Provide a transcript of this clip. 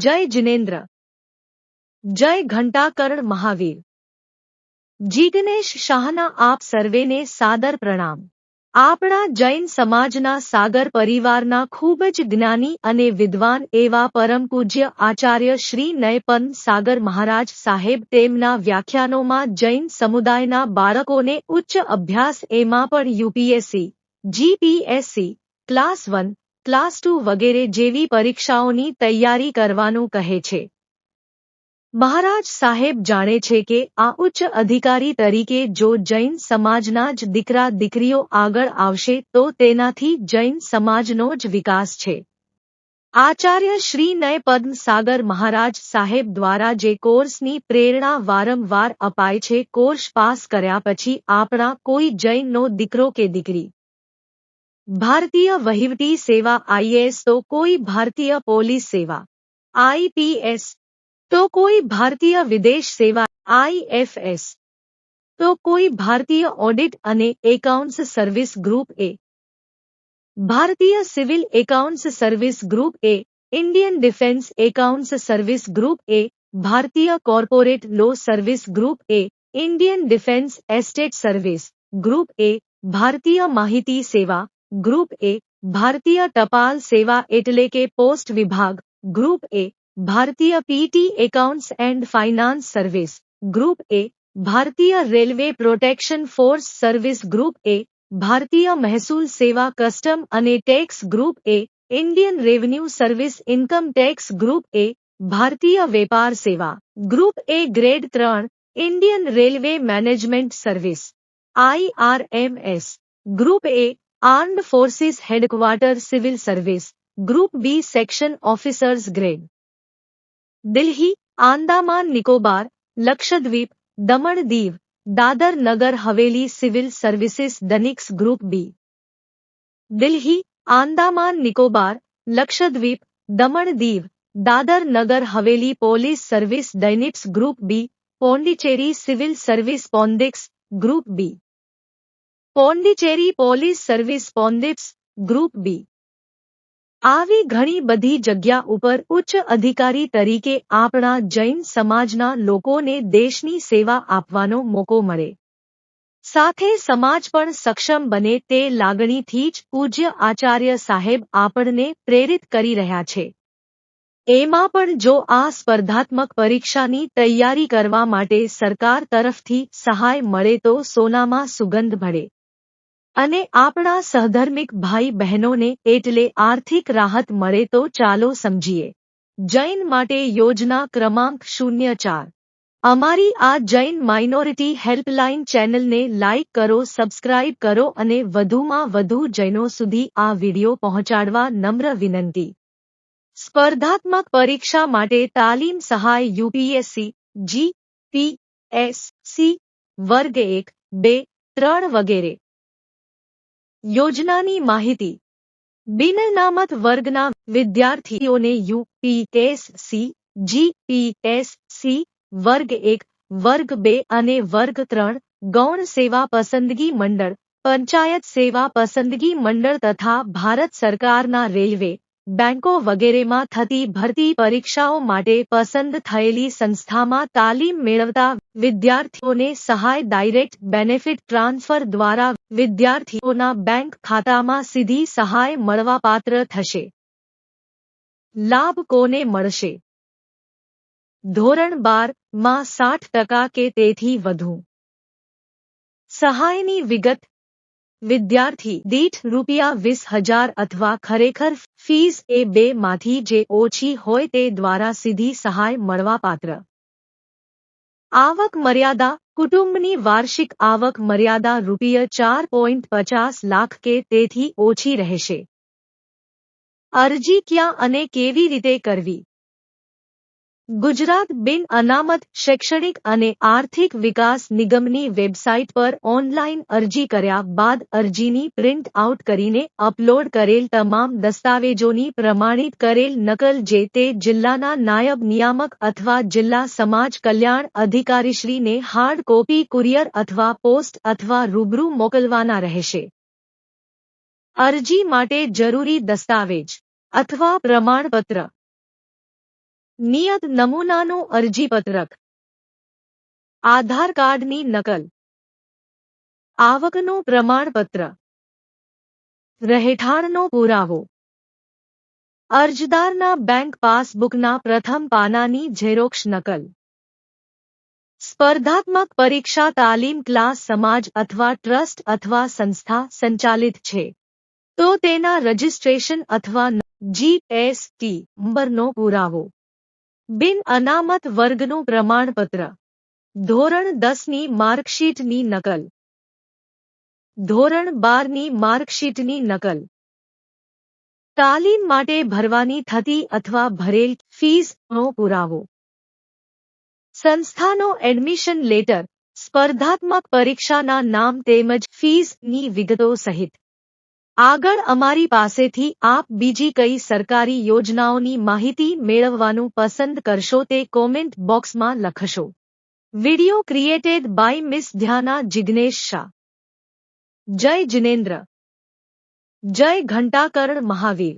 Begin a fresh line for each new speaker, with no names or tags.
जय जिनेन्द्र जय घंटाकर्ण महावीर जीतनेश शाहना आप सर्वे ने सादर प्रणाम आप जैन समाजना सागर परिवार खूबज ज्ञानी अने विद्वान एवं परम पूज्य आचार्य श्री नयपन सागर महाराज साहेब तेमना व्याख्यानों में जैन समुदाय बाड़कों ने उच्च अभ्यास M UPSC GPSC class one class two વગેરે જેવી પરીક્ષાઓની તૈયારી કરવાનું કહે છે મહારાજ સાહેબ જાણે છે કે આ ઉચ્ચ અધિકારી તરીકે જો જૈન સમાજના જ દીકરા દીકરીઓ આગળ આવશે તો તેનાથી જૈન સમાજનો જ વિકાસ છે આચાર્ય શ્રી નય પદ્મસાગર મહારાજ સાહેબ દ્વારા જે કોર્સની પ્રેરણા વારંવાર અપાય છે કોર્સ પાસ કર્યા પછી આપણા કોઈ જૈનનો દીકરો કે દીકરી भारतीय वहीवटी सेवा आईएएस तो कोई भारतीय पोलिस सेवा आईपीएस तो कोई भारतीय विदेश सेवा आई तो कोई भारतीय ऑडिट अने एकाउंट्स सर्विस ग्रुप ए भारतीय civil accounts service group A Indian defence accounts service group A भारतीय corporate law service group A Indian defence estate service group A भारतीय माहिती सेवा ग्रुप ए भारतीय टपाल सेवा इटले के पोस्ट विभाग ग्रुप ए भारतीय PT accounts and finance service group A भारतीय railway protection force service group A भारतीय महसूल सेवा कस्टम अने tax group A Indian revenue service income tax group A भारतीय व्यापार सेवा ग्रुप ए ग्रेड त्रण Indian railway management service I group A armed forces headquarter civil service group B section officers grade Delhi Andaman Nicobar Lakshadweep Daman Diu Dadra Nagar Haveli civil services DANICS group B Delhi Andaman Nicobar Lakshadweep Daman Diu Dadra Nagar Haveli police service DANIPS group B Pondicherry civil service PONDICS group B Pondicherry police service PONDIPS group B આવી ઘણી બધી જગ્યા ઉપર ઉચ્ચ અધિકારી તરીકે આપણા જૈન સમાજના લોકોને દેશની સેવા આપવાનો મોકો મળે સાથે સમાજ પણ સક્ષમ બને તે લાગણીથી જ પૂજ્ય આચાર્ય સાહેબ આપણને પ્રેરિત કરી રહ્યા છે એમાં પણ જો આ સ્પર્ધાત્મક પરીક્ષાની તૈયારી કરવા માટે સરકાર તરફથી સહાય મળે તો સોનામાં સુગંધ ભળે અને આપણા સહધર્મિક ભાઈ બહેનોને એટલે આર્થિક રાહત મળે તો ચાલો સમજીએ જૈન માટે યોજના ક્રમાંક શૂન્ય ચાર અમારી આ જૈન માઇનોરિટી હેલ્પલાઇન ચેનલને લાઇક કરો સબસ્ક્રાઇબ કરો અને વધુમાં વધુ જૈનો સુધી આ વિડિયો પહોંચાડવા નમ્ર વિનંતી સ્પર્ધાત્મક પરીક્ષા માટે તાલીમ સહાય UPSC G P S C વર્ગ એક બે ત્રણ વગેરે योजनानी माहिती बिन नामत वर्गना विद्यार्थी ने यू पी सी जी सी वर्ग एक वर्ग बे अने वर्ग त्रण गौण सेवा पसंदगी मंडल पंचायत सेवा पसंदगी मंडल तथा भारत सरकार ना रेलवे બેંકો વગેરેમાં થતી ભરતી પરીક્ષાઓ માટે પસંદ થયેલી સંસ્થામાં તાલીમ મેળવતા વિદ્યાર્થીઓને સહાય ડાયરેક્ટ બેનિફિટ ટ્રાન્સફર દ્વારા વિદ્યાર્થીઓના બેંક ખાતામાં સીધી સહાય મળવાપાત્ર થશે લાભ કોને મળશે ધોરણ બાર માં સાઠ ટકા કે તેથી વધુ સહાયની વિગત विद्यार्थी दीठ रुपया वीस हजार अथवा खरेखर फीस ए बे माथी जे ओछी होय द्वारा सीधी सहाय मात्र पात्र आवक मर्यादा कुटुंबनी वार्षिक आवक मर्यादा रुपये चार पॉइंट पचास लाख के तेथी ओछी रहेशे अरजी क्या अने केवी रीते करवी ગુજરાત બિન અનામત શૈક્ષણિક અને આર્થિક વિકાસ નિગમની વેબસાઇટ પર ઓનલાઇન અરજી કર્યા બાદ અરજીની પ્રિન્ટ આઉટ કરીને અપલોડ કરેલ તમામ દસ્તાવેજોની પ્રમાણિત કરેલ નકલ જે તે જિલ્લાના નાયબ નિયામક અથવા જિલ્લા સમાજ કલ્યાણ અધિકારીશ્રીને હાર્ડ કોપી કુરિયર અથવા પોસ્ટ અથવા રૂબરૂ મોકલવાના રહેશે અરજી માટે જરૂરી દસ્તાવેજ અથવા પ્રમાણપત્ર નિયત નમૂનાનું અરજીપત્રક આધાર કાર્ડની નકલ આવકનું પ્રમાણપત્ર રહેઠાણનો પુરાવો અરજદારના બેંક પાસબુકના પ્રથમ પાનાની ઝેરોક્ષ નકલ સ્પર્ધાત્મક પરીક્ષા તાલીમ ક્લાસ સમાજ અથવા ટ્રસ્ટ અથવા સંસ્થા સંચાલિત છે તો તેના રજિસ્ટ્રેશન અથવા જીએસટી નંબરનો પુરાવો बिन अनामत वर्ग नो प्रमाण पत्र ધોરણ 10 ની માર્કશીટ ની નકલ ધોરણ 12 ની માર્કશીટ ની નકલ કાળીન માટે ભરવાની થતી અથવા ભરેલ ફીસ નો પુરવો સંસ્થાઓ એડમિશન લેટર સ્પર્ધાત્મક પરીક્ષા ના નામ તેમ જ ફીસ ની વિગતો સહિત આગળ અમારી પાસેથી આપ બીજી કઈ સરકારી યોજનાઓની માહિતી મેળવવાનું પસંદ કરશો તે કોમેન્ટ બોક્સમાં લખશો video created by miss Dhyana Jignesh Shah Jai Jinendra Jai Ghantakarna Mahavir